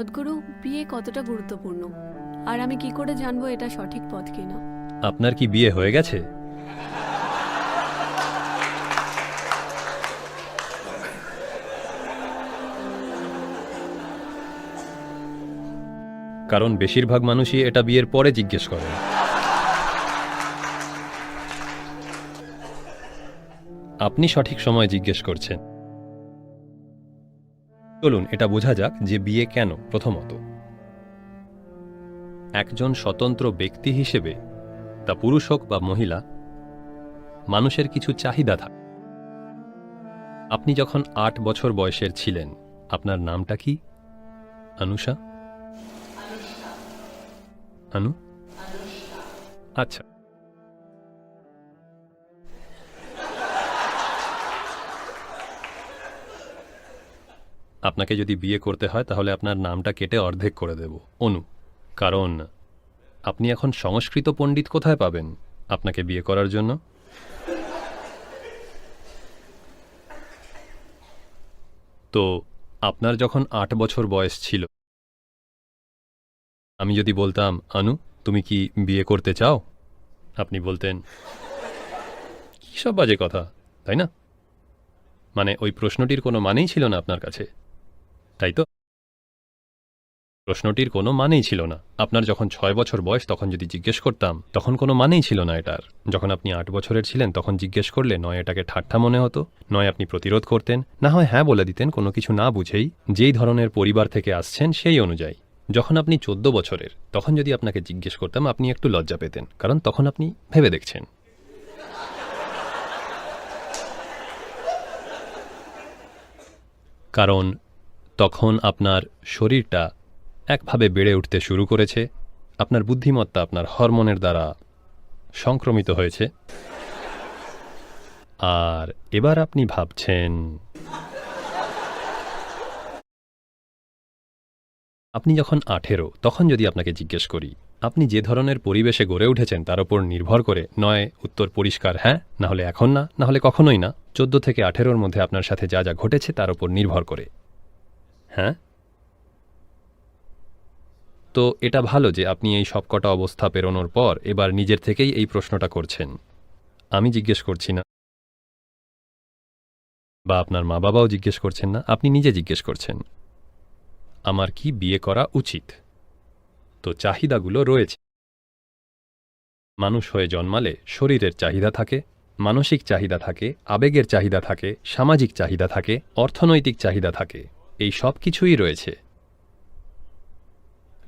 সদ্গুরু বিয়ে কতটা গুরুত্বপূর্ণ? আর আমি কি করে জানব এটা সঠিক পথ কিনা? আপনার কি বিয়ে হয়ে গেছে? কারণ বেশিরভাগ মানুষই এটা বিয়ের পরে জিজ্ঞেস করে। আপনি সঠিক সময় জিজ্ঞেস করছেন। চলুন, এটা বোঝা যাক যে বিয়ে কেন প্রথমত। একজন স্বতন্ত্র ব্যক্তি হিসেবে, তা পুরুষ হোক বা মহিলা, মানুষের কিছু চাহিদা থাকে। আপনি যখন আট বছর বয়সের ছিলেন, আপনার নামটা কি? অনুষা? আনু আচ্ছা। আপনাকে যদি বিয়ে করতে হয়, তাহলে আপনার নামটা কেটে অর্ধেক করে দেব। অনু, কারণ আপনি এখন সংস্কৃত পণ্ডিত কোথায় পাবেন আপনাকে বিয়ে করার জন্য? তো, আপনার যখন আট বছর বয়স ছিল, আমি যদি বলতাম আনু তুমি কি বিয়ে করতে চাও? আপনি বলতেন, কী সব বাজে কথা, তাই না? মানে ওই প্রশ্নটির কোনো মানেই ছিল না আপনার কাছে। তাই তো? প্রশ্নটির কোনো মানেই ছিল না। আপনার যখন ছয় বছর বয়স, তখন যদি জিজ্ঞেস করতাম, তখন কোনো মানেই ছিল না এটার। যখন আপনি আট বছরের ছিলেন, তখন জিজ্ঞেস করলে নয় এটাকে ঠাট্টা মনে হতো, নয় আপনি প্রতিরোধ করতেন, না হয় হ্যাঁ বলে দিতেন, কোনো কিছু না বুঝেই যেই ধরনের পরিবার থেকে আসছেন সেই অনুযায়ী। যখন আপনি চোদ্দ বছরের, তখন যদি আপনাকে জিজ্ঞেস করতাম, আপনি একটু লজ্জা পেতেন, কারণ তখন আপনি ভেবে দেখছেন। কারণ তখন আপনার শরীরটা একভাবে বেড়ে উঠতে শুরু করেছে, আপনার বুদ্ধিমত্তা আপনার হরমোনের দ্বারা সংক্রমিত হয়েছে। আর এবার আপনি ভাবছেন, আপনি যখন আঠেরো, তখন যদি আপনাকে জিজ্ঞেস করি, আপনি যে ধরনের পরিবেশে গড়ে উঠেছেন তার উপর নির্ভর করে নয়, উত্তর পরিষ্কার হ্যাঁ না হলে এখন না না হলে কখনোই না, চোদ্দ থেকে আঠেরোর মধ্যে আপনার সাথে যা যা ঘটেছে তার উপর নির্ভর করে। হ্যাঁ? তো এটা ভালো যে আপনি এই সবকটা অবস্থা পেরোনোর পর এবার নিজের থেকেই এই প্রশ্নটা করছেন। আমি জিজ্ঞেস করছি না। বা আপনার মা বাবাও জিজ্ঞেস করছেন না, আপনি নিজে জিজ্ঞেস করছেন। আমার কি বিয়ে করা উচিত? তো চাহিদাগুলো রয়েছে। মানুষ হয়ে জন্মালে শরীরের চাহিদা থাকে, মানসিক চাহিদা থাকে, আবেগের চাহিদা থাকে, সামাজিক চাহিদা থাকে, অর্থনৈতিক চাহিদা থাকে। এই সব কিছুই রয়েছে।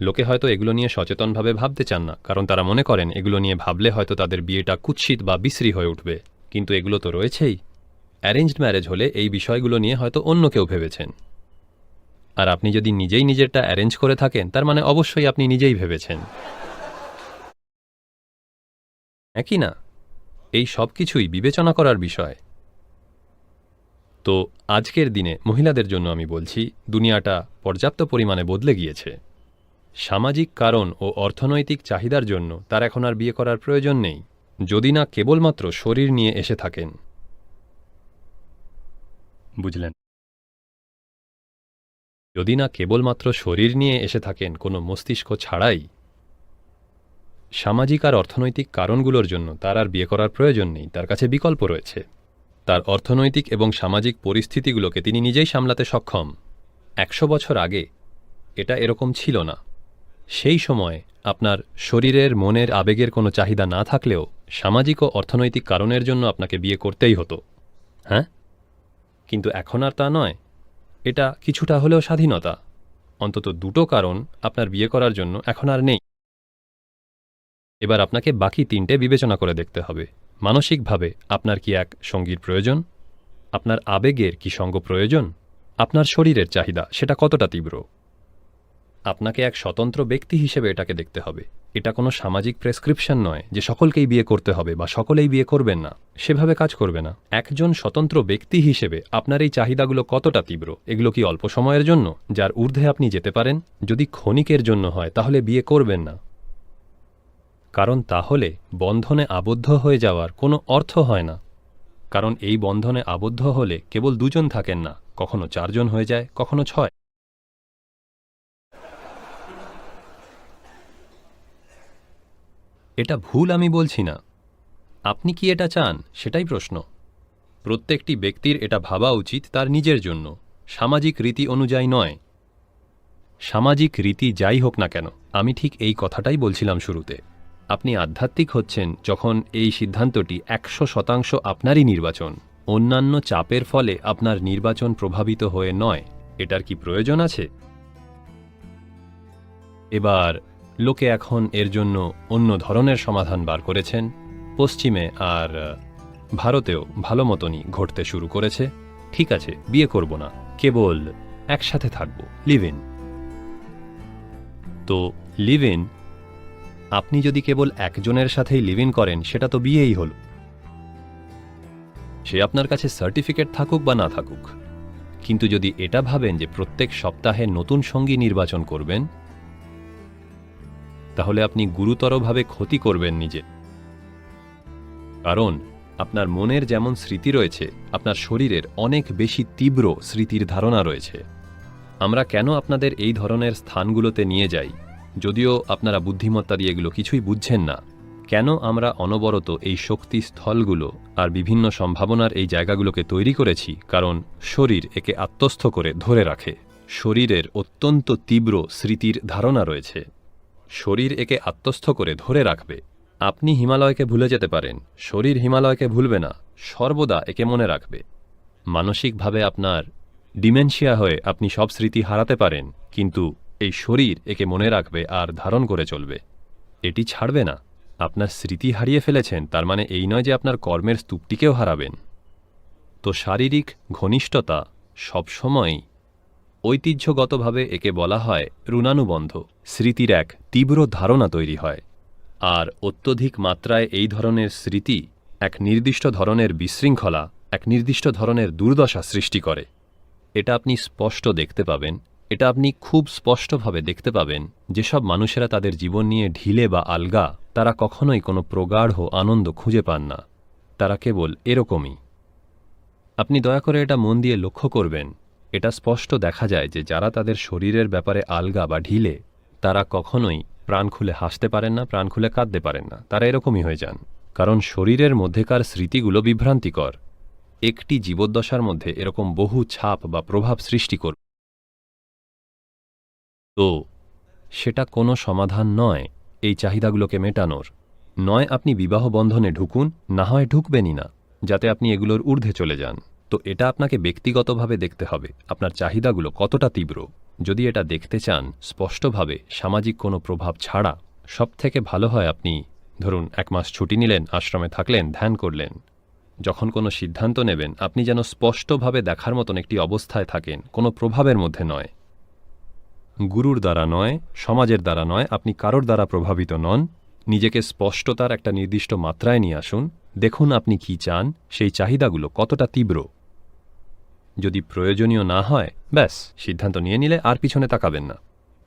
লোকে হয়তো এগুলো নিয়ে সচেতনভাবে ভাবতে চান না, কারণ তারা মনে করেন এগুলো নিয়ে ভাবলে হয়তো তাদের বিয়েটা কুৎসিত বা বিশ্রী হয়ে উঠবে। কিন্তু এগুলো তো রয়েছেই। অ্যারেঞ্জড ম্যারেজ হলে এই বিষয়গুলো নিয়ে হয়তো অন্য কেউ ভেবেছেন। আর আপনি যদি নিজেই নিজেরটা অ্যারেঞ্জ করে থাকেন, তার মানে অবশ্যই আপনি নিজেই ভেবেছেন। একই না? এই সব কিছুই বিবেচনা করার বিষয়। তো আজকের দিনে মহিলাদের জন্য আমি বলছি, দুনিয়াটা পর্যাপ্ত পরিমাণে বদলে গিয়েছে। সামাজিক কারণ ও অর্থনৈতিক চাহিদার জন্য তার এখন আর বিয়ে করার প্রয়োজন নেই, যদি না কেবলমাত্র শরীর নিয়ে এসে থাকেন। বুঝলেন? যদি না কেবলমাত্র শরীর নিয়ে এসে থাকেন কোনো মস্তিষ্ক ছাড়াই, সামাজিক আর অর্থনৈতিক কারণগুলোর জন্য তার আর বিয়ে করার প্রয়োজন নেই, তার কাছে বিকল্প রয়েছে। তার অর্থনৈতিক এবং সামাজিক পরিস্থিতিগুলোকে তিনি নিজেই সামলাতে সক্ষম। একশো বছর আগে এটা এরকম ছিল না। সেই সময় আপনার শরীরের, মনের আবেগের কোনো চাহিদা না থাকলেও সামাজিক ও অর্থনৈতিক কারণের জন্য আপনাকে বিয়ে করতেই হতো। হ্যাঁ? কিন্তু এখন আর তা নয়। এটা কিছুটা হলেও স্বাধীনতা। অন্তত দুটো কারণ আপনার বিয়ে করার জন্য এখন আর নেই। এবার আপনাকে বাকি তিনটে বিবেচনা করে দেখতে হবে। মানসিকভাবে আপনার কি এক সঙ্গীর প্রয়োজন? আপনার আবেগের কি সঙ্গ প্রয়োজন? আপনার শরীরের চাহিদা, সেটা কতটা তীব্র? আপনাকে এক স্বতন্ত্র ব্যক্তি হিসেবে এটাকে দেখতে হবে। এটা কোনো সামাজিক প্রেসক্রিপশন নয় যে সকলকেই বিয়ে করতে হবে বা সকলেই বিয়ে করবেন না। সেভাবে কাজ করবে না। একজন স্বতন্ত্র ব্যক্তি হিসেবে আপনার এই চাহিদাগুলো কতটা তীব্র? এগুলো কি অল্প সময়ের জন্য, যার ঊর্ধ্বে আপনি যেতে পারেন? যদি ক্ষণিকের জন্য হয়, তাহলে বিয়ে করবেন না। কারণ তাহলে বন্ধনে আবদ্ধ হয়ে যাওয়ার কোনো অর্থ হয় না। কারণ এই বন্ধনে আবদ্ধ হলে কেবল দুজন থাকেন না, কখনো চারজন হয়ে যায়, কখনো ছয়। এটা ভুল আমি বলছি না। আপনি কি এটা চান? সেটাই প্রশ্ন। প্রত্যেকটি ব্যক্তির এটা ভাবা উচিত তার নিজের জন্য। সামাজিক রীতি অনুযায়ী নয়। সামাজিক রীতি যাই হোক না কেন, আমি ঠিক এই কথাটাই বলছিলাম শুরুতে। আপনি আধ্যাত্মিক হচ্ছেন যখন এই সিদ্ধান্তটি একশো শতাংশ আপনারই নির্বাচন। অন্যান্য চাপের ফলে আপনার নির্বাচন প্রভাবিত হয়ে নয়। এটার কি প্রয়োজন আছে? এবার, লোকে এখন এর জন্য অন্য ধরনের সমাধান বার করেছেন। পশ্চিমে আর, ভারতেও ভালো মতনই ঘটতে শুরু করেছে। ঠিক আছে, বিয়ে করব না। কেবল একসাথে থাকব। Live in. তো, লিভ ইন আপনি যদি কেবল একজনের সাথেই লিভ ইন করেন, সেটা তো বিয়েই হল। সে আপনার কাছে সার্টিফিকেট থাকুক বা না থাকুক, কিন্তু যদি এটা ভাবেন যে প্রত্যেক সপ্তাহে নতুন সঙ্গী নির্বাচন করবেন, তাহলে আপনি গুরুতরভাবে ক্ষতি করবেন নিজে। কারণ, আপনার মনের যেমন স্মৃতি রয়েছে, আপনার শরীরের অনেক বেশি তীব্র স্মৃতির ধারণা রয়েছে। আমরা কেন আপনাদের এই ধরনের স্থানগুলোতে নিয়ে যাই? যদিও আপনারা বুদ্ধিমত্তা দিয়ে এগুলো কিছুই বুঝছেন না, কেন আমরা অনবরত এই শক্তি স্থলগুলো আর বিভিন্ন সম্ভাবনার এই জায়গাগুলোকে তৈরি করেছি? কারণ শরীর একে আত্মস্থ করে ধরে রাখে। শরীরের অত্যন্ত তীব্র স্মৃতির ধারণা রয়েছে। শরীর একে আত্মস্থ করে ধরে রাখবে। আপনি হিমালয়কে ভুলে যেতে পারেন। শরীর হিমালয়কে ভুলবে না, সর্বদা একে মনে রাখবে। মানসিকভাবে আপনার ডিমেনশিয়া হয়ে আপনি সব স্মৃতি হারাতে পারেন, কিন্তু এই শরীর একে মনে রাখবে আর ধারণ করে চলবে। এটি ছাড়বে না। আপনার স্মৃতি হারিয়ে ফেলেছেন, তার মানে এই নয় যে আপনার কর্মের স্তূপটিকেও হারাবেন। তো শারীরিক ঘনিষ্ঠতা সবসময়ই ঐতিহ্যগতভাবে একে বলা হয় ঋণানুবন্ধ। স্মৃতির এক তীব্র ধারণা তৈরি হয়। আর অত্যধিক মাত্রায় এই ধরনের স্মৃতি এক নির্দিষ্ট ধরনের বিশৃঙ্খলা, এক নির্দিষ্ট ধরনের দুর্দশা সৃষ্টি করে। এটা আপনি স্পষ্ট দেখতে পাবেন। এটা আপনি খুব স্পষ্টভাবে দেখতে পাবেন, যেসব মানুষেরা তাদের জীবন নিয়ে ঢিলে বা আলগা, তারা কখনোই কোনো প্রগাঢ় আনন্দ খুঁজে পান না। তারা কেবল এরকমই। আপনি দয়া করে এটা মন দিয়ে লক্ষ্য করবেন। এটা স্পষ্ট দেখা যায় যে যারা তাদের শরীরের ব্যাপারে আলগা বা ঢিলে, তারা কখনোই প্রাণ খুলে হাসতে পারেন না, প্রাণ খুলে কাঁদতে পারেন না। তারা এরকমই হয়ে যান। কারণ শরীরের মধ্যেকার স্মৃতিগুলো বিভ্রান্তিকর। একটি জীবদ্দশার মধ্যে এরকম বহু ছাপ বা প্রভাব সৃষ্টি করবে তো, সেটা কোনো সমাধান নয় এই চাহিদাগুলোকে মেটানোর। নয় আপনি বিবাহ বন্ধনে ঢুকুন, না হয় ঢুকবেনই না, যাতে আপনি এগুলোর ঊর্ধ্বে চলে যান। তো এটা আপনাকে ব্যক্তিগতভাবে দেখতে হবে, আপনার চাহিদাগুলো কতটা তীব্র। যদি এটা দেখতে চান, স্পষ্টভাবে সামাজিক কোনো প্রভাব ছাড়া সব থেকে ভালো হয় আপনি, ধরুন, এক মাস ছুটি নিলেন, আশ্রমে থাকলেন, ধ্যান করলেন। যখন কোনো সিদ্ধান্ত নেবেন, আপনি যেন স্পষ্টভাবে দেখার মতন একটি অবস্থায় থাকেন, কোনো প্রভাবের মধ্যে নয়। গুরুর দ্বারা নয়, সমাজের দ্বারা নয়, আপনি কারোর দ্বারা প্রভাবিত নন। নিজেকে স্পষ্টতার একটা নির্দিষ্ট মাত্রায় নিয়ে আসুন। দেখুন আপনি কি চান, সেই চাহিদাগুলো কতটা তীব্র। যদি প্রয়োজনীয় না হয়, ব্যাস, সিদ্ধান্ত নিয়ে নিলে আর পিছনে তাকাবেন না।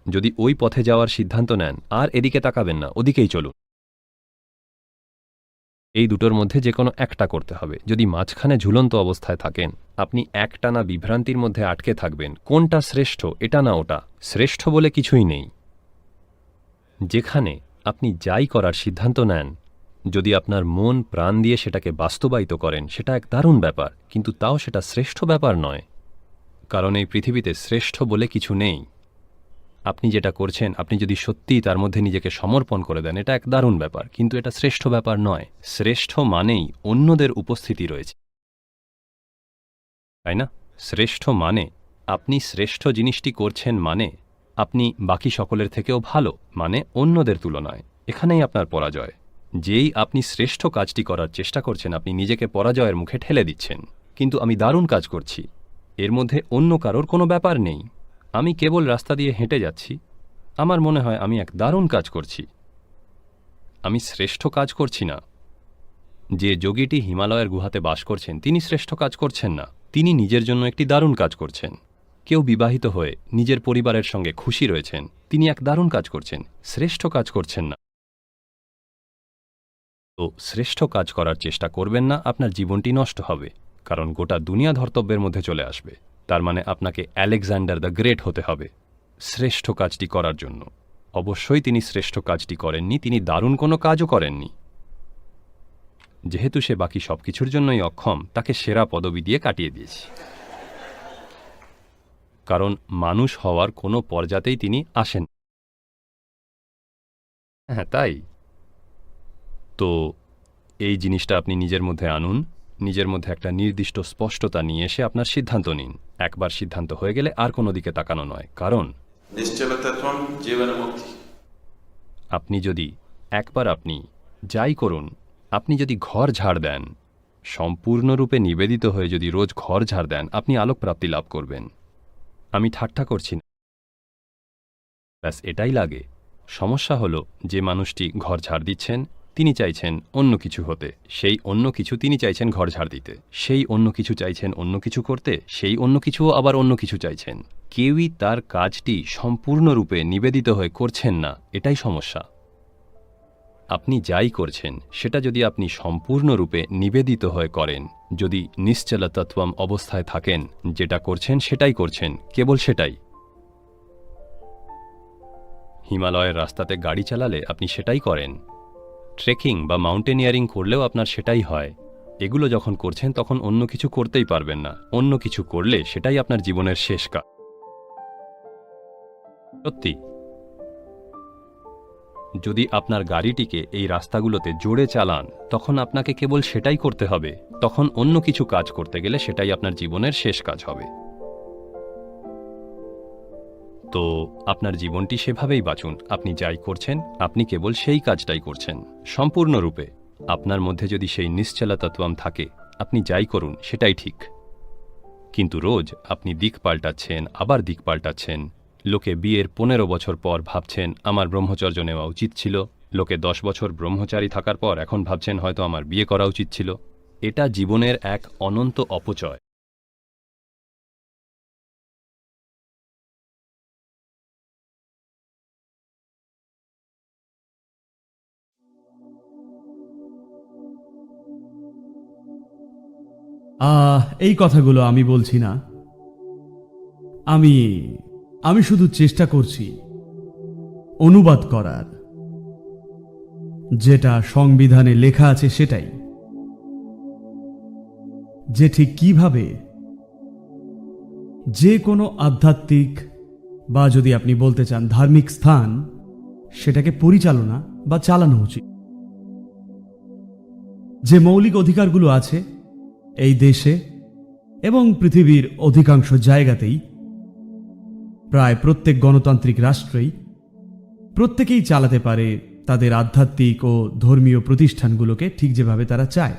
যদি ওই পথে যাওয়ার সিদ্ধান্ত নেন, আর এদিকে তাকাবেন না, ওদিকেই চলুন। এই দুটোর মধ্যে যে কোনো একটা করতে হবে। যদি মাঝখানে ঝুলন্ত অবস্থায় থাকেন, আপনি একটানা বিভ্রান্তির মধ্যে আটকে থাকবেন। কোনটা শ্রেষ্ঠ, এটা না ওটা? শ্রেষ্ঠ বলে কিছুই নেই। যেখানে আপনি যাই করার সিদ্ধান্ত নেন, যদি আপনার মন প্রাণ দিয়ে সেটাকে বাস্তবায়িত করেন, সেটা এক দারুণ ব্যাপার, কিন্তু তাও সেটা শ্রেষ্ঠ ব্যাপার নয়। কারণ এই পৃথিবীতে শ্রেষ্ঠ বলে কিছু নেই। আপনি যেটা করছেন, আপনি যদি সত্যিই তার মধ্যে নিজেকে সমর্পণ করে দেন, এটা এক দারুণ ব্যাপার, কিন্তু এটা শ্রেষ্ঠ ব্যাপার নয়। শ্রেষ্ঠ মানেই অন্যদের উপস্থিতি রয়েছে। তাই না? শ্রেষ্ঠ মানে আপনি শ্রেষ্ঠ জিনিসটি করছেন মানে আপনি বাকি সকলের থেকেও ভালো মানে অন্যদের তুলনায়। এখানেই আপনার পরাজয়। যেই আপনি শ্রেষ্ঠ কাজটি করার চেষ্টা করছেন, আপনি নিজেকে পরাজয়ের মুখে ঠেলে দিচ্ছেন। কিন্তু আমি দারুণ কাজ করছি। এর মধ্যে অন্য কারোর কোনো ব্যাপার নেই। আমি কেবল রাস্তা দিয়ে হেঁটে যাচ্ছি। আমার মনে হয় আমি এক দারুণ কাজ করছি। আমি শ্রেষ্ঠ কাজ করছি না। যে যোগীটি হিমালয়ের গুহাতে বাস করছেন, তিনি শ্রেষ্ঠ কাজ করছেন না। তিনি নিজের জন্য একটি দারুণ কাজ করছেন। কেউ বিবাহিত হয়ে নিজের পরিবারের সঙ্গে খুশি রয়েছেন, তিনি এক দারুণ কাজ করছেন। শ্রেষ্ঠ কাজ করছেন না। তো শ্রেষ্ঠ কাজ করার চেষ্টা করবেন না, আপনার জীবনটি নষ্ট হবে, কারণ গোটা দুনিয়া ধর্তব্যের মধ্যে চলে আসবে। তার মানে আপনাকে অ্যালেকজান্ডার দ্য গ্রেট হতে হবে শ্রেষ্ঠ কাজটি করার জন্য। অবশ্যই তিনি শ্রেষ্ঠ কাজটি করেননি, তিনি দারুণ কোনো কাজও করেননি। যেহেতু সে বাকি সব কিছুর জন্যই অক্ষম, তাকে সেরা পদবি দিয়ে কাটিয়ে দিয়েছি। কারণ মানুষ হওয়ার কোনো পর্যাতেই তিনি আসেন। হ্যাঁ তাই। তো এই জিনিসটা আপনি নিজের মধ্যে আনুন, নিজের মধ্যে একটা নির্দিষ্ট স্পষ্টতা নিয়ে এসে আপনার সিদ্ধান্ত নিন। একবার সিদ্ধান্ত হয়ে গেলে আর কোনো দিকে তাকানো নয়। কারণ আপনি যদি একবার আপনি যাই করুন আপনি যদি ঘর ঝাড় দেন সম্পূর্ণরূপে নিবেদিত হয়ে যদি রোজ ঘর ঝাড় দেন আপনি আলোকপ্রাপ্তি লাভ করবেন। আমি ঠাট্টা করছি না। ব্যাস এটাই লাগে। সমস্যা হলো যে মানুষটি ঘর ঝাড় দিচ্ছেন তিনি চাইছেন অন্য কিছু হতে। সেই অন্য কিছু তিনি চাইছেন ঘর ঝাড় দিতে। সেই অন্য কিছু চাইছেন অন্য কিছু করতে। সেই অন্য কিছুও আবার অন্য কিছু চাইছেন। কেউই তার কাজটি সম্পূর্ণরূপে নিবেদিত হয়ে করছেন না। এটাই সমস্যা। আপনি যাই করছেন, সেটা যদি আপনি সম্পূর্ণরূপে নিবেদিত হয়ে করেন, যদি নিশ্চলতত্ত্বম অবস্থায় থাকেন, যেটা করছেন সেটাই করছেন, কেবল সেটাই। হিমালয়ের রাস্তাতে গাড়ি চালালে আপনি সেটাই করেন। ট্রেকিং বা মাউন্টেনিয়ারিং করলেও আপনার সেটাই হয়। এগুলো যখন করছেন, তখন অন্য কিছু করতেই পারবেন না। অন্য কিছু করলে সেটাই আপনার জীবনের শেষ কাজ সত্যি। যদি আপনার গাড়িটিকে এই রাস্তাগুলোতে জোরে চালান, তখন আপনাকে কেবল সেটাই করতে হবে। তখন অন্য কিছু কাজ করতে গেলে সেটাই আপনার জীবনের শেষ কাজ হবে। তো আপনার জীবনটি সেভাবেই বাঁচুন। আপনি যাই করছেন, আপনি কেবল সেই কাজটাই করছেন। সম্পূর্ণরূপে, আপনার মধ্যে যদি সেই নিশ্চলতত্ত্বম থাকে, আপনি যাই করুন, সেটাই ঠিক। কিন্তু রোজ আপনি দিক পাল্টাচ্ছেন, আবার দিক পাল্টাচ্ছেন। লোকে বিয়ের পনেরো বছর পর ভাবছেন, আমার ব্রহ্মচর্য নেওয়া উচিত ছিল। লোকে দশ বছর ব্রহ্মচারী থাকার পর এখন ভাবছেন, হয়তো আমার বিয়ে করা উচিত ছিল। এটা জীবনের এক অনন্ত অপচয়। এই কথাগুলো আমি বলছি না। আমি আমি শুধু চেষ্টা করছি অনুবাদ করার। যেটা সংবিধানে লেখা আছে সেটাই। যে ঠিক কীভাবে, যে কোনো আধ্যাত্মিক বা যদি আপনি বলতে চান ধার্মিক স্থান, সেটাকে পরিচালনা বা চালানো উচিত। যে মৌলিক অধিকারগুলো আছে এই দেশে এবং পৃথিবীর অধিকাংশ জায়গাতেই প্রায় প্রত্যেক গণতান্ত্রিক রাষ্ট্রেই প্রত্যেকেই চালাতে পারে তাদের আধ্যাত্মিক ও ধর্মীয় প্রতিষ্ঠানগুলোকে ঠিক যেভাবে তারা চায়।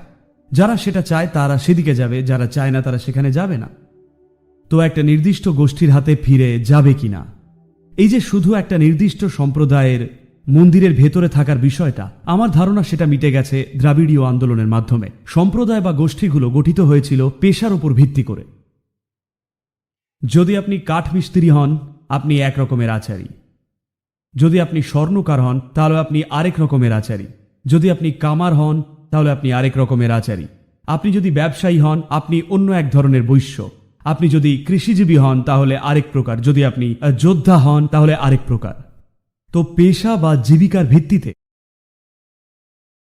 যারা সেটা চায়, তারা সেদিকে যাবে, যারা চায় না, তারা সেখানে যাবে না। তো একটা নির্দিষ্ট গোষ্ঠীর হাতে ফিরে যাবে কিনা? এই যে শুধু একটা নির্দিষ্ট সম্প্রদায়ের মন্দিরের ভেতরে থাকার বিষয়টা। আমার ধারণা সেটা মিটে গেছে দ্রাবিড়ীয় আন্দোলনের মাধ্যমে। সম্প্রদায় বা গোষ্ঠীগুলো গঠিত হয়েছিল পেশার উপর ভিত্তি করে। যদি আপনি কাঠ মিস্ত্রি হন, আপনি এক রকমের আচারী। যদি আপনি স্বর্ণকার হন, তাহলে আপনি আরেক রকমের আচারী। যদি আপনি কামার হন, তাহলে আপনি আরেক রকমের আচারী। আপনি যদি ব্যবসায়ী হন, আপনি অন্য এক ধরনের বৈশ্য। আপনি যদি কৃষিজীবী হন, তাহলে আরেক প্রকার। যদি আপনি যোদ্ধা হন, তাহলে আরেক প্রকার। তো পেশা বা জীবিকার ভিত্তিতে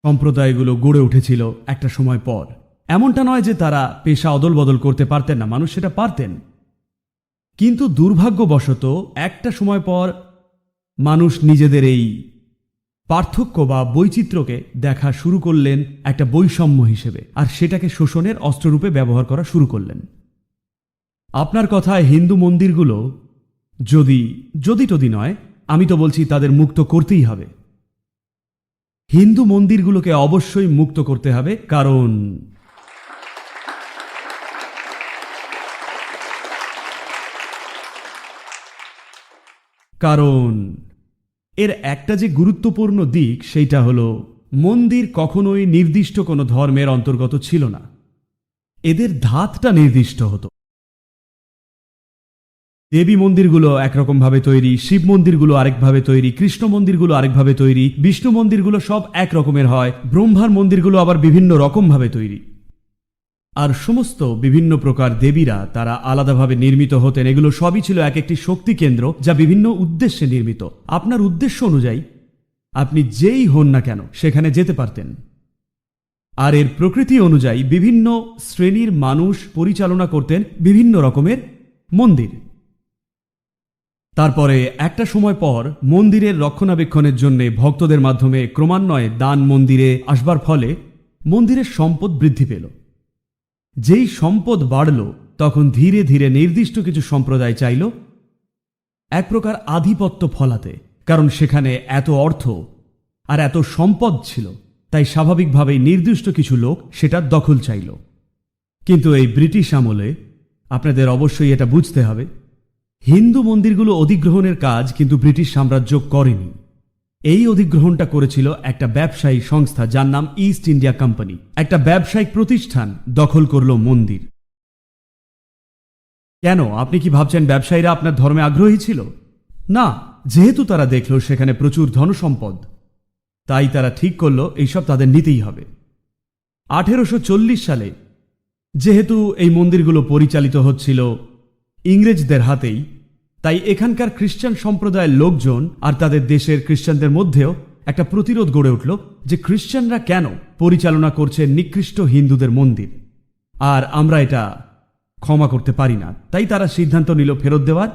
সম্প্রদায়গুলো গড়ে উঠেছিল একটা সময় পর। এমনটা নয় যে তারা পেশা অদল বদল করতে পারতেন না, মানুষ সেটা পারতেন। কিন্তু দুর্ভাগ্যবশত একটা সময় পর মানুষ নিজেদের এই পার্থক্য বা বৈচিত্র্যকে দেখা শুরু করলেন একটা বৈষম্য হিসেবে আর সেটাকে শোষণের অস্ত্ররূপে ব্যবহার করা শুরু করলেন। আপনার কথায় হিন্দু মন্দিরগুলো যদি যদি টদি নয় আমি তো বলছি, তাদের মুক্ত করতেই হবে। হিন্দু মন্দিরগুলোকে অবশ্যই মুক্ত করতে হবে, কারণ কারণ এর একটা যে গুরুত্বপূর্ণ দিক, সেইটা হলো, মন্দির কখনোই নির্দিষ্ট কোনো ধর্মের অন্তর্গত ছিল না। এদের ধাতটা নির্দিষ্ট হতো। দেবী মন্দিরগুলো একরকম ভাবে তৈরি, শিব মন্দিরগুলো আরেকভাবে তৈরি, কৃষ্ণ মন্দিরগুলো আরেকভাবে তৈরি, বিষ্ণু মন্দিরগুলো সব এক রকমের হয়, ব্রহ্মার মন্দিরগুলো আবার বিভিন্ন রকম ভাবে তৈরি। আর সমস্ত বিভিন্ন প্রকার দেবীরা তারা আলাদাভাবে নির্মিত হতেন। এগুলো সবই ছিল এক একটি শক্তি কেন্দ্র যা বিভিন্ন উদ্দেশ্যে নির্মিত। আপনার উদ্দেশ্য অনুযায়ী আপনি যেই হন না কেন সেখানে যেতে পারতেন। আর এর প্রকৃতি অনুযায়ী বিভিন্ন শ্রেণির মানুষ পরিচালনা করতেন বিভিন্ন রকমের মন্দির। তারপরে একটা সময় পর মন্দিরের রক্ষণাবেক্ষণের জন্য ভক্তদের মাধ্যমে ক্রমান্বয়ে দান মন্দিরে আসবার ফলে মন্দিরের সম্পদ বৃদ্ধি পেল। যেই সম্পদ বাড়ল, তখন ধীরে ধীরে নির্দিষ্ট কিছু সম্প্রদায় চাইল এক প্রকার আধিপত্য ফলাতে, কারণ সেখানে এত অর্থ আর এত সম্পদ ছিল, তাই স্বাভাবিকভাবেই নির্দিষ্ট কিছু লোক সেটা দখল চাইল। কিন্তু এই ব্রিটিশ আমলে আপনাদের অবশ্যই এটা বুঝতে হবে। হিন্দু মন্দিরগুলো অধিগ্রহণের কাজ কিন্তু ব্রিটিশ সাম্রাজ্য করেনি। এই অধিগ্রহণটা করেছিল একটা ব্যবসায়ী সংস্থা যার নাম ইস্ট ইন্ডিয়া কোম্পানি একটা ব্যবসায়িক প্রতিষ্ঠান দখল করল মন্দির। কেন? আপনি কি ভাবছেন ব্যবসায়ীরা আপনার ধর্মে আগ্রহী ছিল? না, যেহেতু তারা দেখল সেখানে প্রচুর ধনসম্পদ, তাই তারা ঠিক করল এইসব তাদের নিতেই হবে। আঠেরোশো সালে যেহেতু এই মন্দিরগুলো পরিচালিত হচ্ছিল ইংরেজদের হাতেই তাই এখানকার খ্রিস্টান সম্প্রদায়ের লোকজন আর তাদের দেশের খ্রিস্টানদের মধ্যেও একটা প্রতিরোধ গড়ে উঠল যে খ্রিস্টানরা কেন পরিচালনা করছে নিকৃষ্ট হিন্দুদের মন্দির। আর আমরা এটা ক্ষমা করতে পারি না। তাই তারা সিদ্ধান্ত নিল ফেরত দেওয়ার।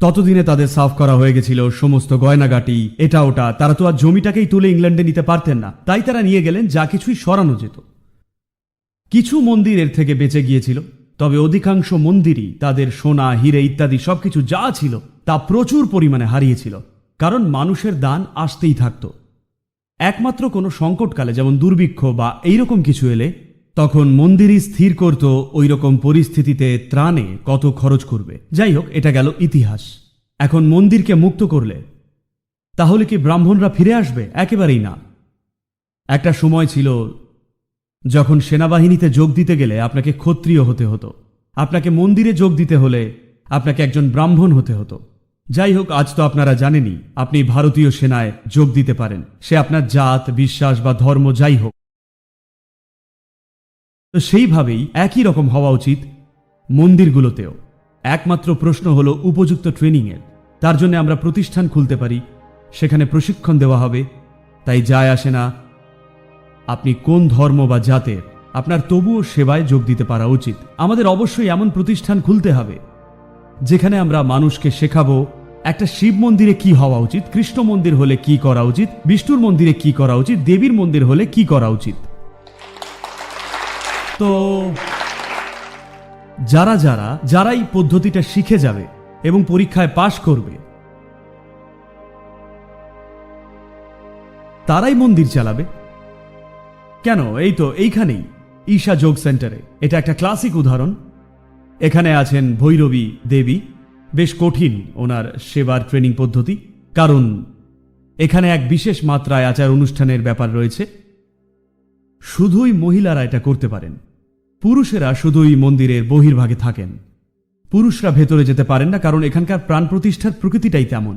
ততদিনে তাদের সাফ করা হয়ে গেছিল সমস্ত গয়নাগাটি, এটা ওটা। তারা তো আর জমিটাকেই তুলে ইংল্যান্ডে নিতে পারতেন না। তাই তারা নিয়ে গেলেন যা কিছুই সরানো যেত। কিছু মন্দির এর থেকে বেঁচে গিয়েছিল। তবে অধিকাংশ মন্দিরই তাদের সোনা, হিরে ইত্যাদি সবকিছু যা ছিল তা প্রচুর পরিমাণে হারিয়েছিল, কারণ মানুষের দান আসতেই থাকত। একমাত্র কোনো সংকটকালে যেমন দুর্ভিক্ষ বা এইরকম কিছু এলে, তখন মন্দিরই স্থির করত ওই রকম পরিস্থিতিতে ত্রাণে কত খরচ করবে। যাই হোক, এটা গেল ইতিহাস। এখন মন্দিরকে মুক্ত করলে, তাহলে কি ব্রাহ্মণরা ফিরে আসবে? একেবারেই না। একটা সময় ছিল যখন সেনাবাহিনীতে যোগ দিতে গেলে আপনাকে ক্ষত্রিয় হতে হতো। আপনাকে মন্দিরে যোগ দিতে হলে আপনাকে একজন ব্রাহ্মণ হতে হতো। যাই হোক, আজ তো আপনারা জানেনই, আপনি ভারতীয় সেনায় যোগ দিতে পারেন। সে আপনার জাত, বিশ্বাস বা ধর্ম যাই হোক। তো সেইভাবেই একই রকম হওয়া উচিত মন্দিরগুলোতেও। একমাত্র প্রশ্ন হলো উপযুক্ত ট্রেনিংয়ের। তার জন্য আমরা প্রতিষ্ঠান খুলতে পারি, সেখানে প্রশিক্ষণ দেওয়া হবে। তাই যায় আসে না আপনি কোন ধর্ম বা জাতের, আপনার তবুও সেবায় যোগ দিতে পারা উচিত। আমাদের অবশ্যই এমন প্রতিষ্ঠান খুলতে হবে, যেখানে আমরা মানুষকে শেখাবো, একটা শিব মন্দিরে কি হওয়া উচিত, কৃষ্ণ মন্দির হলে কি করা উচিত, বিষ্ণুর মন্দিরে কি করা উচিত, দেবীর মন্দির হলে কি করা উচিত। তো, যারা যারা যারা এই পদ্ধতিটা শিখে যাবে এবং পরীক্ষায় পাশ করবে, তারাই মন্দির চালাবে। কেন? এই তো এইখানেই, ঈশা যোগ সেন্টারে। এটা একটা ক্লাসিক উদাহরণ। এখানে আছেন ভৈরবী দেবী। বেশ কঠিন ওনার সেবার ট্রেনিং পদ্ধতি, কারণ এখানে এক বিশেষ মাত্রায় আচার অনুষ্ঠানের ব্যাপার রয়েছে। শুধুই মহিলারা এটা করতে পারেন। পুরুষেরা শুধুই মন্দিরের বহির্ভাগে থাকেন। পুরুষরা ভেতরে যেতে পারেন না, কারণ এখানকার প্রাণ প্রতিষ্ঠার প্রকৃতিটাই তেমন।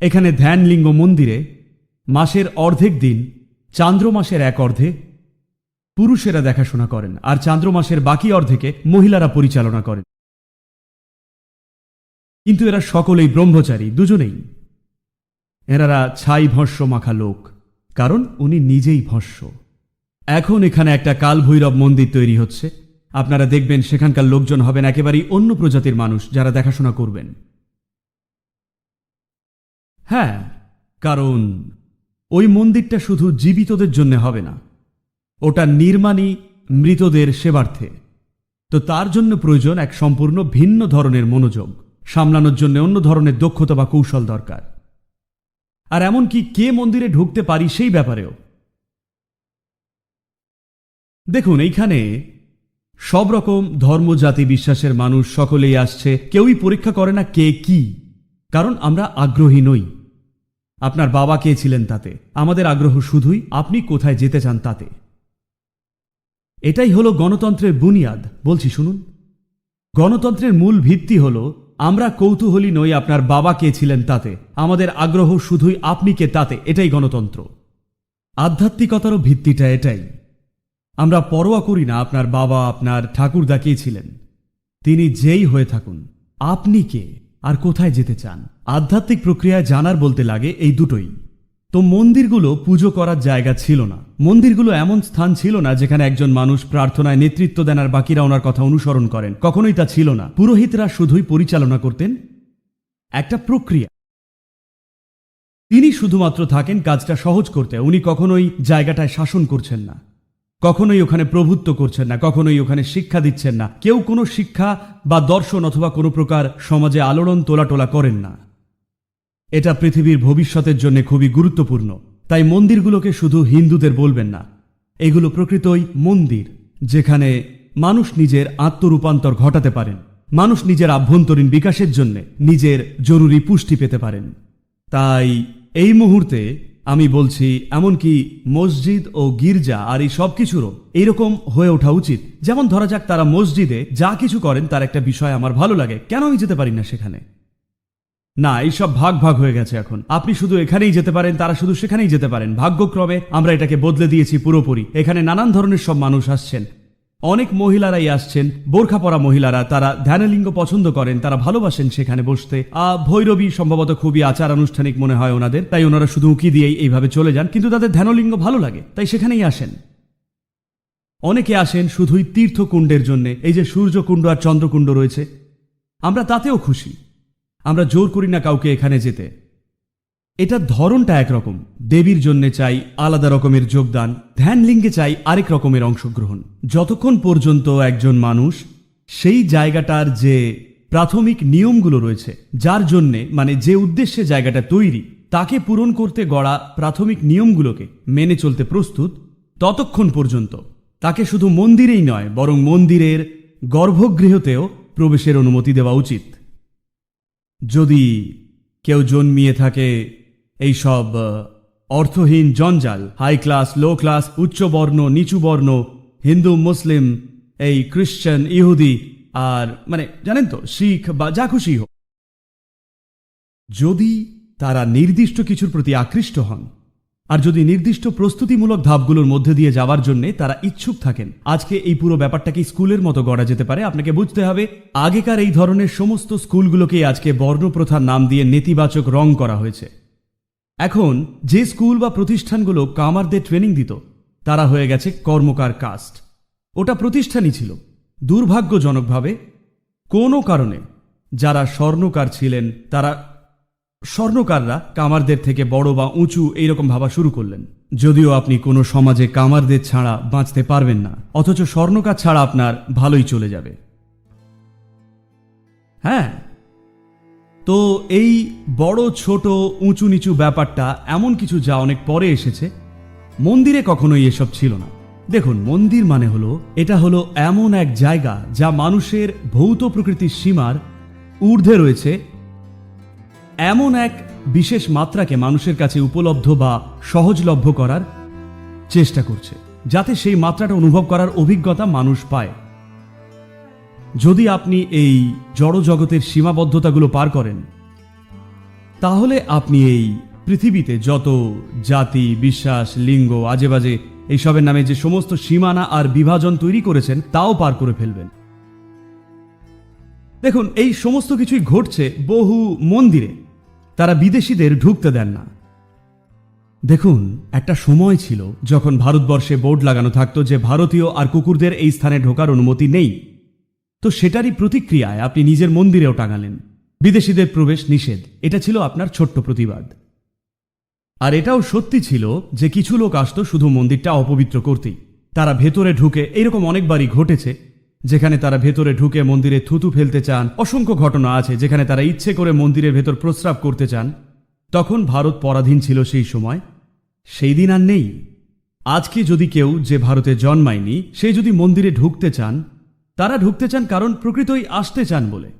এখানে ধ্যানলিঙ্গ মন্দিরে মাসের অর্ধেক দিন, চান্দ্র মাসের এক অর্ধে পুরুষেরা দেখাশোনা করেন, আর চান্দ্র মাসের বাকি অর্ধেকে মহিলারা পরিচালনা করেন। কিন্তু এরা সকলেই ব্রহ্মচারী, দুজনেই। এনারা ছাই ভস্য মাখা লোক, কারণ উনি নিজেই ভস্য। এখন এখানে একটা কালভৈরব মন্দির তৈরি হচ্ছে। আপনারা দেখবেন সেখানকার লোকজন হবেন একেবারেই অন্য প্রজাতির মানুষ যারা দেখাশোনা করবেন। হ্যাঁ কারণ ওই মন্দিরটা শুধু জীবিতদের জন্য হবে না ওটা নির্মাণী মৃতদের সেবার্থে। তো তার জন্য প্রয়োজন এক সম্পূর্ণ ভিন্ন ধরনের মনোযোগ, সামলানোর জন্য অন্য ধরনের দক্ষতা বা কৌশল দরকার। আর এমনকি কে মন্দিরে ঢুকতে পারি সেই ব্যাপারেও। দেখুন, এইখানে সব রকম ধর্ম, জাতি বিশ্বাসের মানুষ সকলেই আসছে, কেউই পরীক্ষা করে না কে কি, কারণ আমরা আগ্রহী নই। আপনার বাবা কে ছিলেন তাতে? আমাদের আগ্রহ শুধুই আপনি কোথায় যেতে চান তাতে। এটাই হলো গণতন্ত্রের বুনিয়াদ। বলছি, শুনুন। গণতন্ত্রের মূল ভিত্তি হলো, আমরা কৌতূহলী নই আপনার বাবা কে ছিলেন তাতে। আমাদের আগ্রহ শুধুই আপনি কে তাতে। এটাই গণতন্ত্র। আধ্যাত্মিকতারও ভিত্তিটা এটাই। আমরা পরোয়া করি না আপনার বাবা, আপনার ঠাকুরদা কে ছিলেন। তিনি যেই হয়ে থাকুন, আপনি কে আর কোথায় যেতে চান? আধ্যাত্মিক প্রক্রিয়ায় জানার বলতে লাগে এই দুটোই। তো মন্দিরগুলো পুজো করার জায়গা ছিল না। মন্দিরগুলো এমন স্থান ছিল না যেখানে একজন মানুষ প্রার্থনায় নেতৃত্ব দেন আর বাকিরা ওনার কথা অনুসরণ করেন। কখনোই তা ছিল না। পুরোহিতরা শুধুই পরিচালনা করতেন। একটা প্রক্রিয়া। তিনি শুধুমাত্র থাকেন কাজটা সহজ করতে। উনি কখনোই জায়গাটায় শাসন করছেন না। কখনোই ওখানে প্রভুত্ব করছেন না। কখনোই ওখানে শিক্ষা দিচ্ছেন না। কেউ কোনো শিক্ষা বা দর্শন অথবা কোনো প্রকার সমাজে আলোড়ন তোলাটোলা করেন না। এটা পৃথিবীর ভবিষ্যতের জন্য খুবই গুরুত্বপূর্ণ। তাই মন্দিরগুলোকে শুধু হিন্দুদের বলবেন না। এগুলো প্রকৃতই মন্দির, যেখানে মানুষ নিজের আত্মরূপান্তর ঘটাতে পারেন। মানুষ নিজের আভ্যন্তরীণ বিকাশের জন্য নিজের জরুরি পুষ্টি পেতে পারেন। তাই এই মুহূর্তে আমি বলছি, এমনকি মসজিদ ও গির্জা আর এই সব কিছুরও এইরকম হয়ে ওঠা উচিত। যেমন ধরা যাক তারা মসজিদে যা কিছু করেন, তার একটা বিষয় আমার ভালো লাগে। কেন আমি যেতে পারি না সেখানে? না, এইসব ভাগ ভাগ হয়ে গেছে এখন। আপনি শুধু এখানেই যেতে পারেন, তারা শুধু সেখানেই যেতে পারেন। ভাগ্যক্রমে আমরা এটাকে বদলে দিয়েছি পুরোপুরি। এখানে নানান ধরনের সব মানুষ আসছেন। অনেক মহিলারাই আসছেন বোরখা পরা মহিলারা, তারা ধ্যানলিঙ্গ পছন্দ করেন, তারা ভালোবাসেন সেখানে বসতে। ভৈরবী সম্ভবত খুবই আচার আনুষ্ঠানিক মনে হয় ওনাদের, তাই ওনারা শুধু উঁকি দিয়েই এইভাবে চলে যান, কিন্তু তাদের ধ্যানলিঙ্গ ভালো লাগে, তাই সেখানেই আসেন। অনেকে আসেন শুধুই তীর্থকুণ্ডের জন্য, এই যে সূর্যকুণ্ড আর চন্দ্রকুণ্ড রয়েছে, আমরা তাতেও খুশি। আমরা জোর করি না কাউকে এখানে যেতে। এটার ধরনটা একরকম। দেবীর জন্যে চাই আলাদা রকমের যোগদান, ধ্যান লিঙ্গে চাই আরেক রকমের অংশগ্রহণ। যতক্ষণ পর্যন্ত একজন মানুষ সেই জায়গাটার যে প্রাথমিক নিয়মগুলো রয়েছে, যার জন্যে মানে যে উদ্দেশ্যে জায়গাটা তৈরি, তাকে পূরণ করতে গড়া প্রাথমিক নিয়মগুলোকে মেনে চলতে প্রস্তুত, ততক্ষণ পর্যন্ত। তাকে শুধু মন্দিরেই নয়, বরং মন্দিরের গর্ভগৃহতেও প্রবেশের অনুমতি দেওয়া উচিত। যদি কেউ জন্মিয়ে থাকে এইসব সব অর্থহীন জঞ্জাল হাই ক্লাস লো ক্লাস উচ্চ বর্ণ, নিচু বর্ণ, হিন্দু, মুসলিম, এই খ্রিশ্চান ইহুদি আর মানে জানেন তো, শিখ বা যা খুশি হোক। যদি তারা নির্দিষ্ট কিছুর প্রতি আকৃষ্ট হন আর যদি নির্দিষ্ট প্রস্তুতিমূলক ধাপগুলোর মধ্যে দিয়ে যাওয়ার জন্য তারা ইচ্ছুক থাকেন, আজকে এই পুরো ব্যাপারটাকে স্কুলের মতো গড়া যেতে পারে। আপনাকে বুঝতে হবে, আগেকার এই ধরনের সমস্ত স্কুলগুলোকেই আজকে বর্ণপ্রথার নাম দিয়ে নেতিবাচক রং করা হয়েছে। এখন, যে স্কুল বা প্রতিষ্ঠানগুলো কামারদের ট্রেনিং দিত, তারা হয়ে গেছে কর্মকার কাস্ট। ওটা প্রতিষ্ঠানই ছিল। দুর্ভাগ্যজনকভাবে কোনো কারণে যারা স্বর্ণকার ছিলেন, তারা স্বর্ণকাররা কামারদের থেকে বড় বা উঁচু এইরকম ভাবা শুরু করলেন। যদিও আপনি কোনো সমাজে কামারদের ছাড়া বাঁচতে পারবেন না, অথচ স্বর্ণকার ছাড়া আপনার ভালোই চলে যাবে। হ্যাঁ তো এই বড়, ছোট, উঁচু নিচু ব্যাপারটা এমন কিছু যা অনেক পরে এসেছে। মন্দিরে কখনোই এসব ছিল না। দেখুন, মন্দির মানে হলো, এটা হলো এমন এক জায়গা যা মানুষের ভৌত প্রকৃতির সীমার ঊর্ধ্বে রয়েছে এমন এক বিশেষ মাত্রাকে মানুষের কাছে উপলব্ধ বা সহজলভ্য করার চেষ্টা করছে, যাতে সেই মাত্রাটা অনুভব করার অভিজ্ঞতা মানুষ পায়। যদি আপনি এই জড় জগতের সীমাবদ্ধতাগুলো পার করেন, তাহলে আপনি এই পৃথিবীতে যত জাতি, বিশ্বাস, লিঙ্গ, আজেবাজে, এইসবের নামে যে সমস্ত সীমানা আর বিভাজন তৈরি করেছেন, তাও পার করে ফেলবেন। দেখুন, এই সমস্ত কিছুই ঘটছে বহু মন্দিরে। তারা বিদেশিদের ঢুকতে দেন না। দেখুন, একটা সময় ছিল যখন ভারতবর্ষে বোর্ড লাগানো থাকতো যে ভারতীয় আর কুকুরদের এই স্থানে ঢোকার অনুমতি নেই। তো সেটারই প্রতিক্রিয়ায় আপনি নিজের মন্দিরেও টাঙালেন। বিদেশিদের প্রবেশ নিষেধ, এটা ছিল আপনার ছোট্ট প্রতিবাদ। আর এটাও সত্যি ছিল যে কিছু লোক আসতো শুধু মন্দিরটা অপবিত্র করতেই। তারা ভেতরে ঢুকে, এরকম অনেকবারই ঘটেছে যেখানে তারা ভেতরে ঢুকে মন্দিরে থুতু ফেলতে চান, অসংখ্য ঘটনা আছে যেখানে তারা ইচ্ছে করে মন্দিরের ভেতর প্রস্রাব করতে চান। তখন ভারত পরাধীন ছিল সেই সময়। সেই দিন আর নেই। আজকে যদি কেউ যে ভারতে জন্মায়নি, সে যদি মন্দিরে ঢুকতে চান, তারা ঢুকতে চান কারণ প্রকৃতই আসতে চান বলে।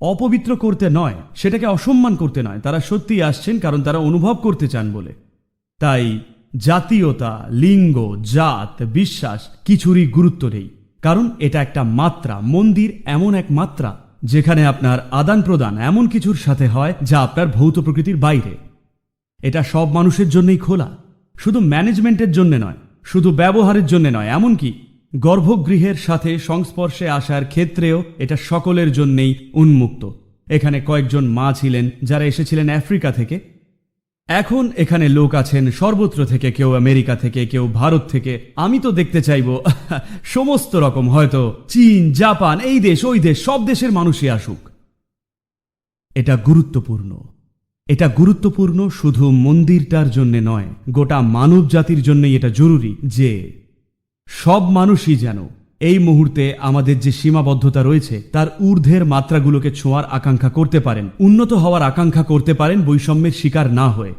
অপবিত্র করতে নয়, সেটাকে অসম্মান করতে নয়, তারা সত্যি আসছেন কারণ তারা অনুভব করতে চান বলে। তাই জাতীয়তা, লিঙ্গ, জাত, বিশ্বাস, কিছুরই গুরুত্ব নেই। কারণ এটা একটা মাত্রা, মন্দির এমন এক মাত্রা, যেখানে আপনার আদান প্রদান এমন কিছুর সাথে হয় যা আপনার ভৌত প্রকৃতির বাইরে। এটা সব মানুষের জন্যই খোলা, শুধু ম্যানেজমেন্টের জন্য নয়, শুধু ব্যবহারের জন্য নয়, এমনকি গর্ভগৃহের সাথে সংস্পর্শে আসার ক্ষেত্রেও এটা সকলের জন্যেই উন্মুক্ত। এখানে কয়েকজন মা ছিলেন যারা এসেছিলেন আফ্রিকা থেকে। এখন এখানে লোক আছেন সর্বত্র থেকে, কেউ আমেরিকা থেকে, কেউ ভারত থেকে। আমি তো দেখতে চাইব, সমস্ত রকম, হয়তো চীন, জাপান, এই দেশ, ওই দেশ, সব দেশের মানুষই আসুক। এটা গুরুত্বপূর্ণ। এটা গুরুত্বপূর্ণ শুধু মন্দিরটার জন্য নয়, গোটা মানব জাতির জন্যই এটা জরুরি যে সব মানুষই যেন এই মুহূর্তে আমাদের যে সীমাবদ্ধতা রয়েছে, তার ঊর্ধ্বের মাত্রাগুলোকে ছোঁয়ার আকাঙ্ক্ষা করতে পারেন। উন্নত হওয়ার আকাঙ্ক্ষা করতে পারেন বৈষম্যের শিকার না হয়ে।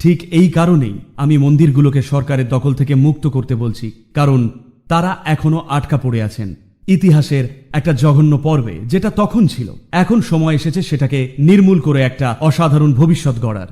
ঠিক এই কারণেই আমি মন্দিরগুলোকে সরকারের দখল থেকে মুক্ত করতে বলছি, কারণ তারা এখনও আটকা পড়ে আছেন। ইতিহাসের একটা জঘন্য পর্বে, যেটা তখন ছিল, এখন সময় এসেছে সেটাকে নির্মূল করে একটা অসাধারণ ভবিষ্যৎ গড়ার।